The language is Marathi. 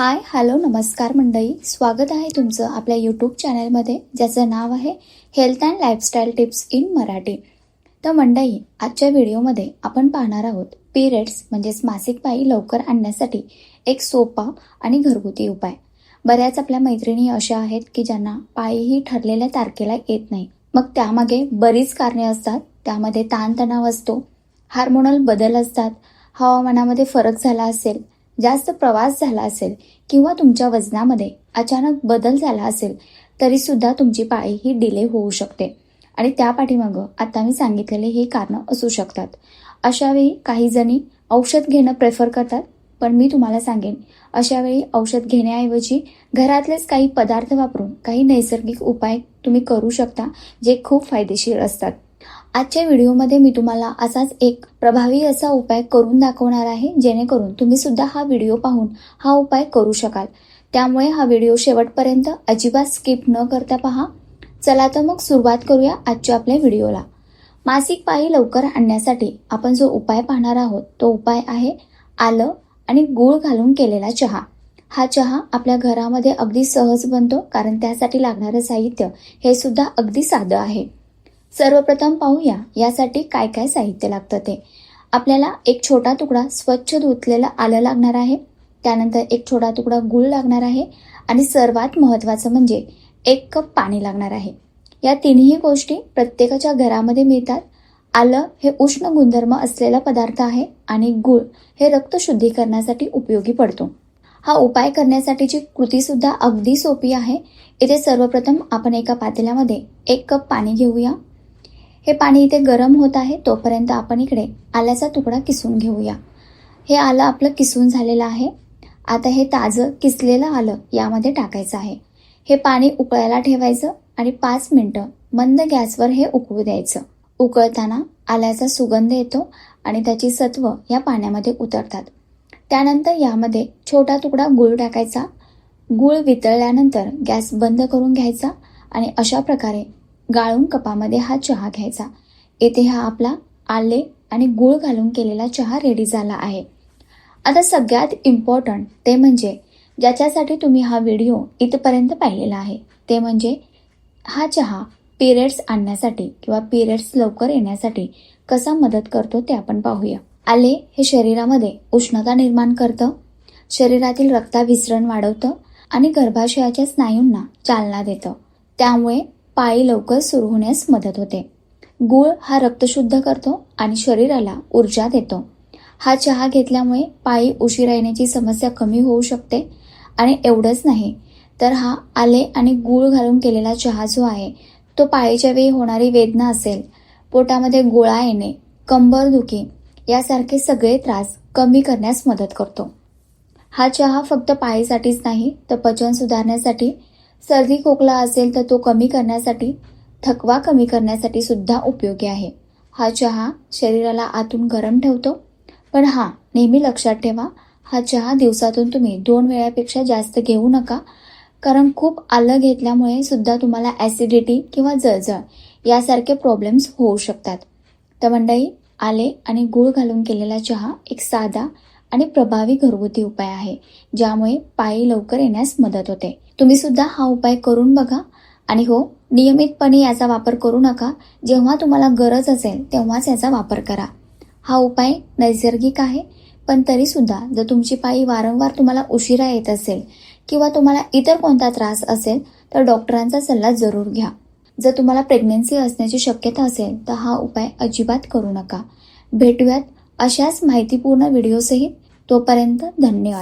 हाय हॅलो नमस्कार मंडळी. स्वागत आहे तुमचं आपल्या यूट्यूब चॅनलमध्ये ज्याचं नाव आहे health and lifestyle tips in Marathi तर मंडळी आजच्या व्हिडिओमध्ये आपण पाहणार आहोत पिरियड्स म्हणजेच मासिक पायी लवकर आणण्यासाठी एक सोपा आणि घरगुती उपाय. बऱ्याच आपल्या मैत्रिणी अशा आहेत की ज्यांना पायीही ठरलेल्या तारखेला येत नाही. मग त्यामागे बरीच कारणे असतात. त्यामध्ये ताणतणाव असतो हार्मोनल बदल असतात हवामानामध्ये फरक झाला असेल जास्त प्रवास झाला असेल किंवा तुमच्या वजनामध्ये अचानक बदल झाला असेल तरीसुद्धा तुमची पाळी ही डिले होऊ शकते. आणि त्या पाठीमागं आता मी सांगितलेले हे कारणं असू शकतात. अशावेळी काही जणी औषध घेणं प्रेफर करतात पण मी तुम्हाला सांगेन अशावेळी औषध घेण्याऐवजी घरातलेच काही पदार्थ वापरून काही नैसर्गिक उपाय तुम्ही करू शकता जे खूप फायदेशीर असतात. आजच्या व्हिडिओमध्ये मी तुम्हाला असाच एक प्रभावी असा उपाय करून दाखवणार आहे जेणेकरून तुम्ही सुद्धा हा व्हिडिओ पाहून हा उपाय करू शकाल. त्यामुळे हा व्हिडिओ शेवटपर्यंत अजिबात स्किप न करता पहा. चला तर मग सुरुवात करूया आजच्या आपल्या व्हिडिओला. मासिक पाळी लवकर आणण्यासाठी आपण जो उपाय पाहणार आहोत तो उपाय आहे आलं आणि गूळ घालून केलेला चहा. हा चहा आपल्या घरामध्ये अगदी सहज बनतो कारण त्यासाठी लागणारं साहित्य हे सुद्धा अगदी साधं आहे. सर्वप्रथम पाहूया यासाठी काय काय साहित्य लागतं ते. आपल्याला एक छोटा तुकडा स्वच्छ धुतलेलं आलं लागणार आहे. त्यानंतर एक छोटा तुकडा गूळ लागणार आहे आणि सर्वात महत्त्वाचं म्हणजे एक कप पाणी लागणार आहे. या तिन्ही गोष्टी प्रत्येकाच्या घरामध्ये मिळतात. आलं हे उष्ण गुणधर्म असलेला पदार्थ आहे आणि गूळ हे रक्त शुद्धीकरणासाठी उपयोगी पडतो. हा उपाय करण्यासाठीची कृती सुद्धा अगदी सोपी आहे. इथे सर्वप्रथम आपण एका पातेल्यामध्ये एक कप पाणी घेऊया. हे पाणी इथे गरम होत आहे तोपर्यंत आपण इकडे आल्याचा तुकडा किसून घेऊया. हे आलं आपलं किसून झालेलं आहे. आता हे ताजं किसलेलं आलं यामध्ये टाकायचं आहे. हे पाणी उकळायला ठेवायचं आणि पाच मिनटं मंद गॅसवर हे उकळू द्यायचं. उकळताना आल्याचा सुगंध येतो आणि त्याची सत्व या पाण्यामध्ये उतरतात. त्यानंतर यामध्ये छोटा तुकडा गूळ टाकायचा. गूळ वितळल्यानंतर गॅस बंद करून घ्यायचा आणि अशा प्रकारे गाळून कपामध्ये हा चहा घ्यायचा. येथे हा आपला आले आणि गूळ घालून केलेला चहा रेडी झाला आहे. आता सगळ्यात इम्पॉर्टंट ते म्हणजे ज्याच्यासाठी तुम्ही हा व्हिडिओ इथपर्यंत पाहिलेला आहे ते म्हणजे हा चहा पिरियड्स आणण्यासाठी किंवा पिरियड्स लवकर येण्यासाठी कसा मदत करतो ते आपण पाहूया. आले हे शरीरामध्ये उष्णता निर्माण करतं शरीरातील रक्ताभिसरण वाढवतं आणि गर्भाशयाच्या स्नायूंना चालना देतं. त्यामुळे पाळी लवकर सुरू होण्यास मदत होते. गूळ हा रक्तशुद्ध करतो आणि शरीराला ऊर्जा देतो. हा चहा घेतल्यामुळे पायी उशिरा येण्याची समस्या कमी होऊ शकते आणि एवढंच नाही तर हा आले आणि गूळ घालून केलेला चहा जो आहे तो पाळीच्या वेळी होणारी वेदना असेल पोटामध्ये गोळा येणे कंबर दुखी यासारखे सगळे त्रास कमी करण्यास मदत करतो. हा चहा फक्त पाळीसाठीच नाही तर पचन सुधारण्यासाठी सर्दी खोकला असेल तर तो कमी करण्यासाठी थकवा कमी करण्यासाठी सुद्धा उपयोगी आहे. हा चहा शरीराला आतून गरम ठेवतो. पण हा नेहमी लक्षात ठेवा हा चहा दिवसातून तुम्ही दोन वेळापेक्षा जास्त घेऊ नका. कारण खूप आलं घेतल्यामुळे सुद्धा तुम्हाला ॲसिडिटी किंवा जळजळ यासारखे प्रॉब्लेम्स होऊ शकतात. तर मंडई आले आणि गूळ घालून केलेला चहा एक साधा आणि प्रभावी घरगुती उपाय आहे ज्यामुळे पायी लवकर येण्यास मदत होते. तुम्ही सुद्धा हा उपाय करून बघा. आणि हो नियमितपणे याचा वापर करू नका. जेव्हा तुम्हाला गरज असेल तेव्हाच याचा वापर करा. हा उपाय नैसर्गिक आहे पण तरी सुद्धा जर तुमची पायी वारंवार तुम्हाला उशिरा येत असेल किंवा तुम्हाला इतर कोणता त्रास असेल तर डॉक्टरांचा सल्ला जरूर घ्या. जर तुम्हाला प्रेग्नेन्सी असण्याची शक्यता असेल तर हा उपाय अजिबात करू नका. भेटूयात अशाच माहितीपूर्ण व्हिडिओसहित. तोपर्यंत धन्यवाद.